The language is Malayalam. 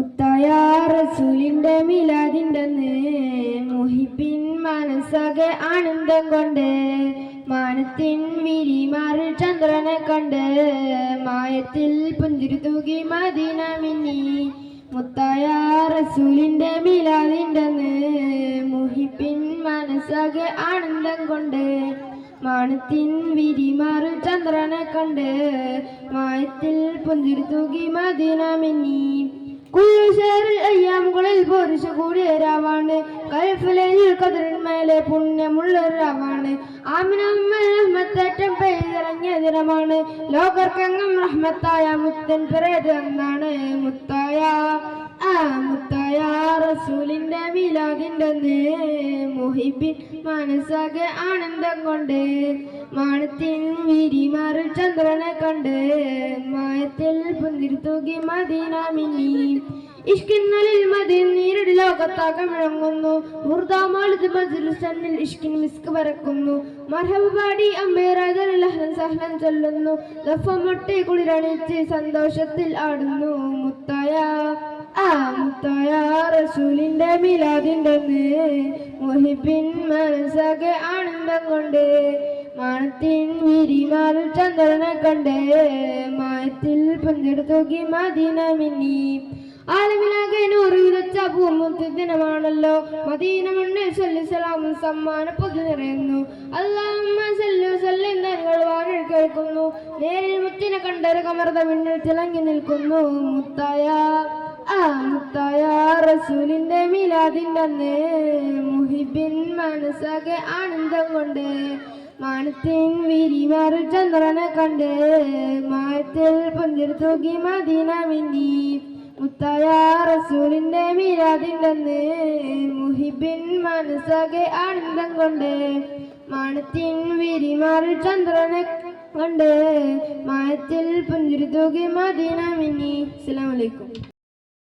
മുത്തായ റസൂലിന്റെ മിലാദിന്റെ മുഹിബിൻ മനസ്സകെ ആനന്ദം കൊണ്ട് മാനത്തിൻ വിരിമാറിൽ ചന്ദ്രനെ കണ്ട് മായത്തിൽ പുഞ്ചിരി തൂകി മദീനമിന്നി മുത്തായ റസൂലിന്റെ മിലാദിന്റെ മുഹിബിൻ മനസ്സകെ ആനന്ദം കൊണ്ട് മാനത്തിൻ വിരിമാറിൽ ചന്ദ്രനെ കണ്ട് മായത്തിൽ പുഞ്ചിരി തൂകി മദീന മിന്നി. കുള്ളുശേറിൽ അയ്യാമുകളിൽ പോരിശ കൂടിയ രാവാണ്. കൽഫിലേൽ കതിരന്മേലെ പുണ്യമുള്ള രാവാണ്. ആമിനമ്മത്തറ്റം പെയ്തിറങ്ങിയ ദിനമാണ്. ലോകർക്കെങ്ങും റഹ്മത്തായ മുത്തൻ പിറയത് എന്നാണ് മുത്തായ ആ മുത്തായ റസൂലിന്റെ മിലാദിന്റെ മുഹിബിൻ മനസ്സാകെ ആനന്ദം കൊണ്ട് മാനത്തിൻ വിരിമാറിൽ ചന്ദ്രനെ കണ്ട് മായത്തിൽ പുന്തിരുത്തുകി മദീനാമിനി. ഇഷ്കിന്നലിൽ മതി നീരടി ലോകത്താകെ മുഴങ്ങുന്നു മുർദാമാളിത് മജ്ലിസന്നിൽ ഇഷ്കിൻ മിസ്ക് വരക്കുന്നു. മർഹബ പാടി അമ്പേറാജൻ അഹ്ലൻ സഹ്ലൻ ചൊല്ലുന്നു. ദഫമൊട്ടി കുളിരണിച്ച് സന്തോഷത്തിൽ ആടുന്നു. മുത്തായ ആ മുത്തായ റസൂലിന്റെ മിലാദിന്റെ മുഹിബിൻ മനസ്സാകെ ആനന്ദം കൊണ്ട് മാനത്തിൻ വിരിമാറിൽ ചന്ദ്രനെ കണ്ട് മായത്തിൽ പങ്കെടുത്തോക്കി മദീന മിന്നി ആലമിലാകെ നൂറ് വിതച്ച പൂമുത്തി ദിനമാണല്ലോ. മദീന മണ്ണിൽ സല്ലി സലാമും സമ്മാന നിറയുന്നു. അല്ലാമ്മ സല്ലു സല്ലി നരികൾ വാഴ കേൾക്കുന്നു. നേരിൽ മുത്തിനെ കണ്ടൊരു കമർത മിന്നിൽ തിളങ്ങി നിൽക്കുന്നു. മുത്തായ ആ മുത്തായ റസൂലിന്റെ മിലാദിന്റെ അന്ന് മുഹിബിൻ മനസ്സാകെ ആനന്ദം കൊണ്ട് മാനത്തിൻ വിരിമാറിൽ ചന്ദ്രനെ കണ്ട് മായത്തിൽ പുഞ്ചിർത്തൂക്കി മദീന മിന്നി. മുത്തായ റസൂലിന്റെ അന്ന് മുഹിബിൻ മനസ്സാകെ ആനന്ദം കൊണ്ട് മാനത്തിൻ വിരിമാറിൽ ചന്ദ്രനെ കണ്ട് മായത്തിൽ പുഞ്ചിർത്തൂക്കി മദീന മിന്നി. അസ്സലാമു അലൈക്കും.